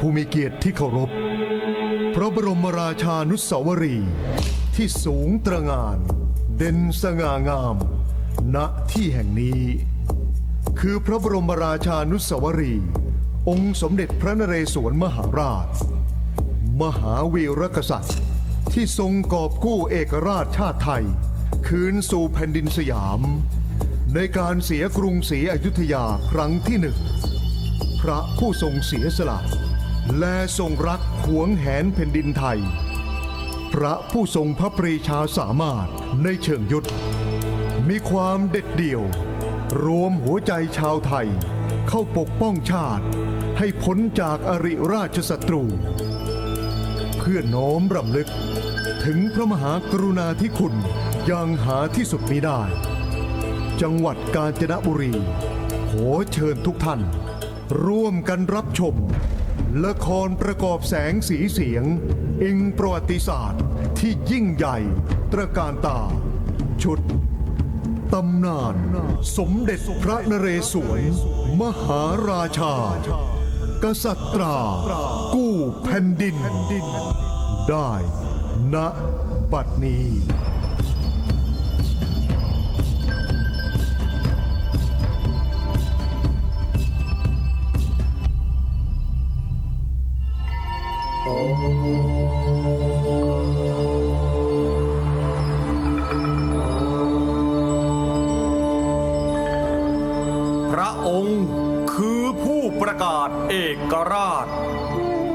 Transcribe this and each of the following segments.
ผู้มีเกียรติที่เคารพ พระบรมราชานุสาวรีย์ที่สูงตระหง่าน เด่นสง่างาม ณที่แห่งนี้ คือพระบรมราชานุสาวรีย์องค์สมเด็จพระนเรศวรมหาราช มหาวีรกษัตริย์ ที่ทรงกอบกู้เอกราชชาติไทย คืนสู่แผ่นดินสยาม ในการเสียกรุงศรีอยุธยาครั้งที่หนึ่งพระผู้ทรงเสียสละ และทรงรักหวงแหนแผ่นดินไทย พระผู้ทรงพระปรีชาสามารถในเชิงยุทธมีความเด็ดเดี่ยว รวมหัวใจชาวไทย เข้าปกป้องชาติ ให้พ้นจากอริราชศัตรู เพื่อน้อมรำลึก ถึงพระมหากรุณาธิคุณอย่างหาที่สุดมิได้ จังหวัดกาญจนบุรี ขอเชิญทุกท่าน ร่วมกันรับชม ละครประกอบแสงสีเสียง อิงประวัติศาสตร์ที่ยิ่งใหญ่ตระการตา ชุดตำนาน สมเด็จพระนเรศวร มหาราชา กษัตรา กู้แผ่นดิน ได้ณบัดนี้ ระองค์คือผู้ประกาศเอกราช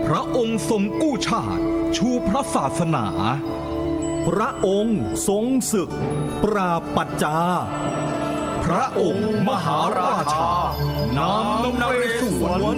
พระองค์ทรงกู้ชาติ ชูพระศาสนา พระองค์ทรงศึก ปราบปัจจา พระองค์มหาราชา นามนเรศวร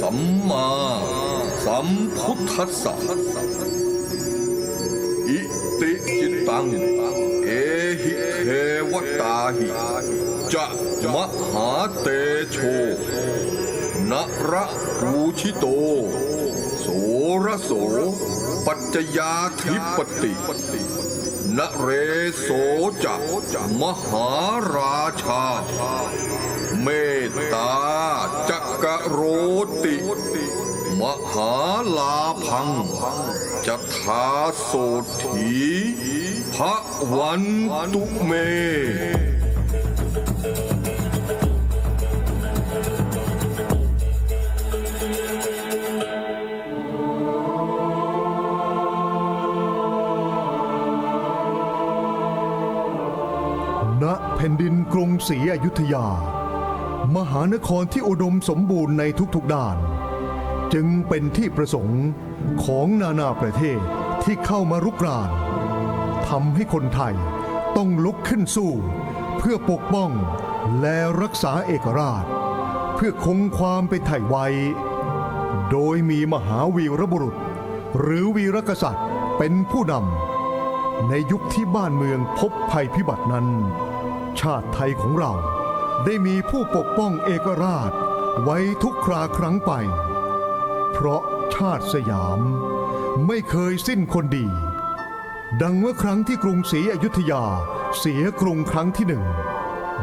สัมมาสัมพุทธัสสะอิติจิตัง เอหิเทวตาหิจะมหาเตโชนระรูชิโต โสระโส ปัจจยาธิปตินเรโสจะมหาราชา มตตาจักรโรติ มหาลาพังจะทาโสถีพระวันตุเมณแผ่นดินกรุงศรีอยุธยา มหานครที่อุดมสมบูรณ์ในทุกๆด้าน จึงเป็นที่ประสงค์ของนานาประเทศที่เข้ามารุกรานทำให้คนไทยต้องลุกขึ้นสู้ เพื่อปกป้องและรักษาเอกราช เพื่อคงความเป็นไทยไว้ โดยมีมหาวีรบุรุษ หรือวีรกษัตริย์เป็นผู้นำในยุคที่บ้านเมืองพบภัยพิบัตินั้น ชาติไทยของเรา ได้มีผู้ปกป้องเอกราชไว้ทุกคราครั้งไป เพราะชาติสยามไม่เคยสิ้นคนดี ดังเมื่อครั้งที่กรุงศรีอยุธยาเสียกรุงครั้งที่หนึ่ง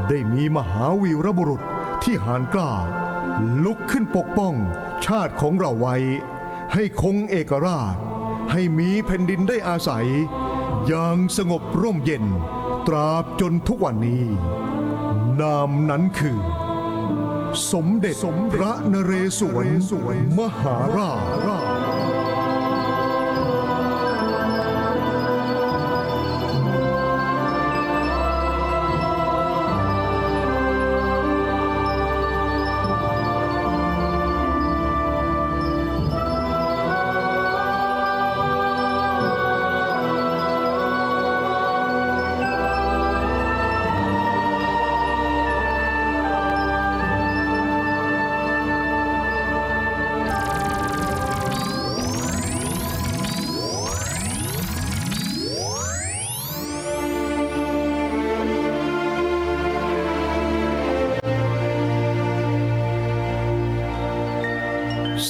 ได้มีมหาวีรบุรุษที่หานกล้า ลุกขึ้นปกป้องชาติของเราไว้ ให้คงเอกราช ให้มีแผ่นดินได้อาศัย อย่างสงบร่มเย็น ตราบจนทุกวันนี้ นามนั้นคือ สมเด็จพระนเรศวรมหาราช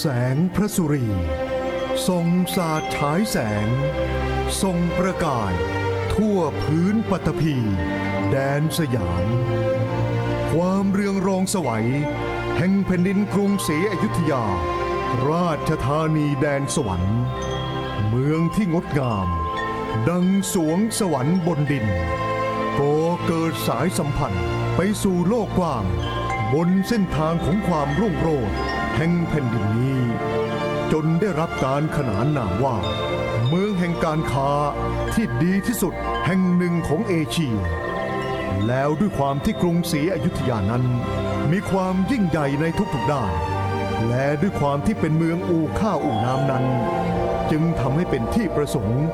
แสงพระสุรีทรงสาดฉายแสง ทรงประกายทั่วพื้นปัตภีแดนสยาม ความเรืองรองสวัย แห่งแผ่นดินกรุงศรีอยุธยา ราชธานีแดนสวรรค์ เมืองที่งดงาม ดังสวงสวรรค์บนดินก่อเกิดสายสัมพันธ์ไปสู่โลกกว้าง บนเส้นทางของความรุ่งโรจน์ แห่งแผ่นดินนี้ จนได้รับการขนานนามว่า เมืองแห่งการค้าที่ดีที่สุดแห่งหนึ่งของเอเชีย แล้วด้วยความที่กรุงศรีอยุธยานั้น มีความยิ่งใหญ่ในทุกๆด้าน และด้วยความที่เป็นเมืองอู่ข้าวอู่น้ำนั้น จึงทำให้เป็นที่ประสงค์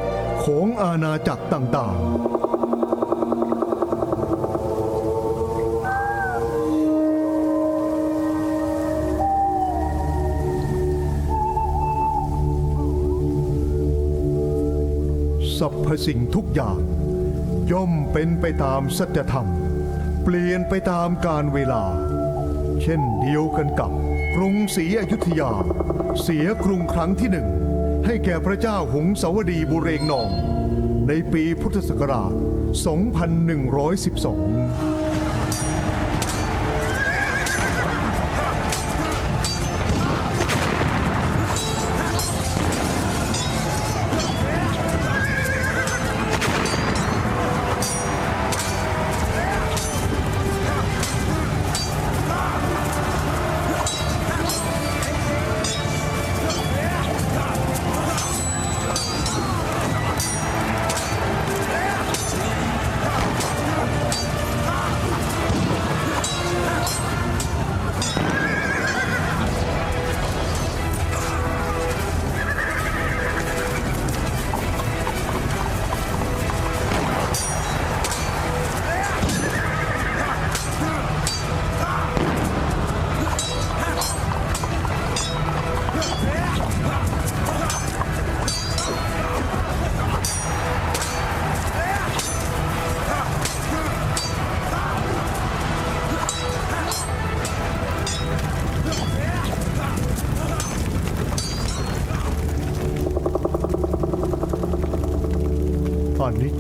ของอาณาจักรต่างๆ รพสิ่งทุกอย่าง ย่อมเป็นไปตามสัจธรรม เปลี่ยนไปตามการเวลา เช่นเดียวกันกับกรุงศรีอยุธยา เสียกรุงครั้งที่หนึ่ง ให้แก่พระเจ้าหงสาวดีบุเรงนอง ในปีพุทธศักราช 2112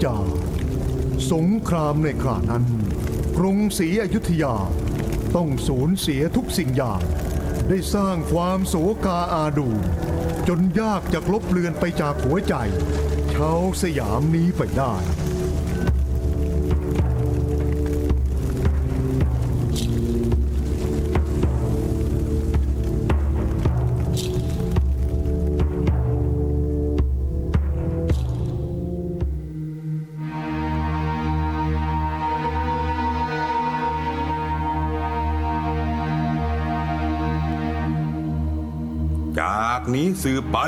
จจาสงครามในครานั้น กรุงศรีอยุธยา ต้องสูญเสียทุกสิ่งอย่าง ได้สร้างความโศกาอาดู จนยากจะลบเลือนไปจากหัวใจ ชาวสยามนี้ไปได้ นี้สืบไป